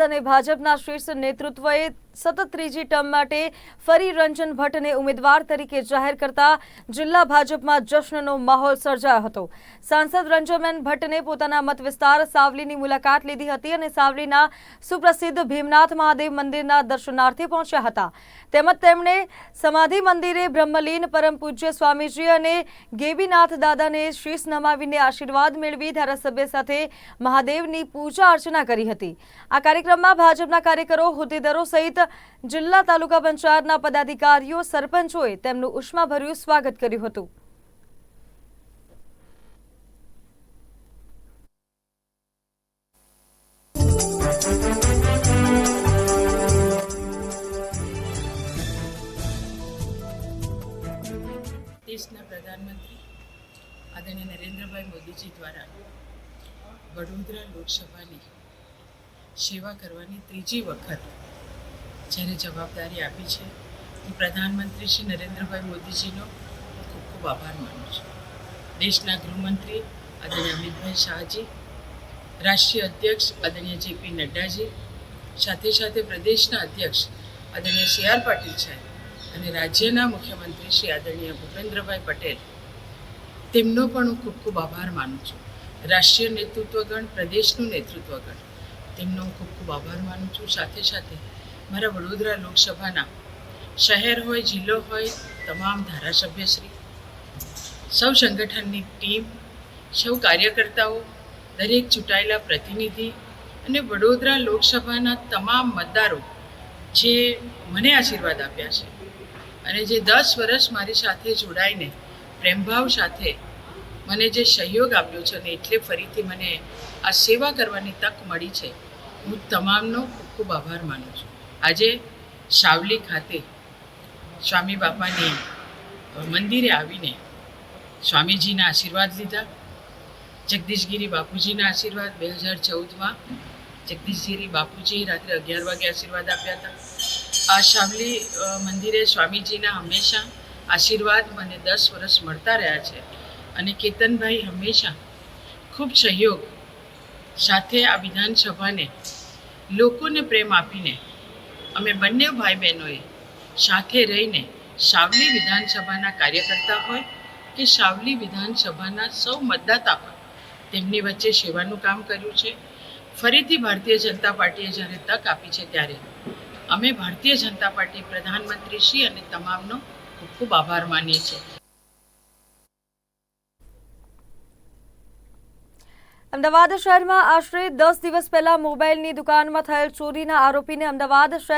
અને ભાજપના શીર્ષ નેતૃત્વએ સતત ત્રીજી ટર્મ માટે ફરી રંજન ભટ્ટને ઉમેદવાર તરીકે જાહેર કરતા જિલ્લા ભાજપમાં જશ્નનો માહોલ સર્જાયો હતો. સાંસદ રંજનબેન ભટ્ટને પોતાના મત વિસ્તાર સાવલીની મુલાકાત લીધી હતી અને સાવલીના સુપ્રસિદ્ધ ભીમનાથ મહાદેવ મંદિરના દર્શનાર્થે પહોંચ્યા હતા. તેમજ તેમણે સમાધિ મંદિરે બ્રહ્મલીન પરમ પૂજ્ય સ્વામીજી અને ગેબીનાથ દાદાને શીશ નમાવીને આશીર્વાદ મેળવી ધારાસભ્ય સાથે મહાદેવની પૂજા અર્ચના કરી હતી. આ કાર્યક્રમમાં ભાજપના કાર્યકરો, હોદ્દેદારો સહિત જિલ્લા તાલુકા પંચાયતના પદાધિકારીઓ, સરપંચોએ તેમનું ઉષ્માભર્યું સ્વાગત કર્યું હતું. દેશના પ્રધાનમંત્રી આદરણીય નરેન્દ્રભાઈ મોદીજી દ્વારા વડોદરા લોકસભાની સેવા કરવાની ત્રીજી વખત જ્યારે જવાબદારી આપી છે હું પ્રધાનમંત્રી શ્રી નરેન્દ્રભાઈ મોદીજીનો ખૂબ ખૂબ આભાર માનું છું. દેશના ગૃહમંત્રી આદરણીય અમિતભાઈ શાહજી, રાષ્ટ્રીય અધ્યક્ષ આદરણીય જેપી નડ્ડાજી, સાથે સાથે પ્રદેશના અધ્યક્ષ આદરણીય સી આર પાટીલ સાહેબ અને રાજ્યના મુખ્યમંત્રી શ્રી આદરણીય ભૂપેન્દ્રભાઈ પટેલ, તેમનો પણ હું ખૂબ ખૂબ આભાર માનું છું. રાષ્ટ્રીય નેતૃત્વગણ, પ્રદેશનું નેતૃત્વગણ, તેમનો હું ખૂબ ખૂબ આભાર માનું છું. સાથે સાથે મારા વડોદરા લોકસભાના શહેર હોય, જિલ્લો હોય, તમામ ધારાસભ્યશ્રી, સૌ સંગઠનની ટીમ, સૌ કાર્યકર્તાઓ, દરેક ચૂંટાયેલા પ્રતિનિધિ અને વડોદરા લોકસભાના તમામ મતદારો જે મને આશીર્વાદ આપ્યા છે અને જે દસ વર્ષ મારી સાથે જોડાઈને પ્રેમભાવ સાથે મને જે સહયોગ આપ્યો છે અને એટલે ફરીથી મને આ સેવા કરવાની તક મળી છે, હું તમામનો ખૂબ ખૂબ આભાર માનું છું. આજે સાવલી ખાતે સ્વામી બાપાની મંદિરે આવીને સ્વામીજીના આશીર્વાદ લીધા. જગદીશગીરી બાપુજીના આશીર્વાદ બે હજાર ચૌદમાં જગદીશગીરી બાપુજી રાત્રે અગિયાર વાગે આશીર્વાદ આપ્યા હતા. આ શામલી મંદિરે સ્વામીજીના હંમેશા આશીર્વાદ મને દસ વર્ષ મળતા રહ્યા છે અને કેતનભાઈ હંમેશા ખૂબ સહયોગ સાથે આ વિધાનસભાને લોકોને પ્રેમ આપીને અમે બંને ભાઈ બહેનોએ સાથે રહીને સાવલી વિધાનસભાના કાર્યકર્તા હોય કે સાવલી વિધાનસભાના સૌ મતદાતા હોય તેમની વચ્ચે સેવાનું કામ કર્યું છે. ફરીથી ભારતીય જનતા પાર્ટીએ જ્યારે તક આપી છે ત્યારે અમે ભારતીય જનતા પાર્ટી પ્રધાનમંત્રી શ્રી અને તમામનો ખૂબ ખૂબ આભાર માનીએ છીએ. અમદાવાદ શહેરમાં આશરે દસ દિવસ પહેલા મોબાઈલની દુકાનમાં થયેલ ચોરીના આરોપીને અમદાવાદ શહેર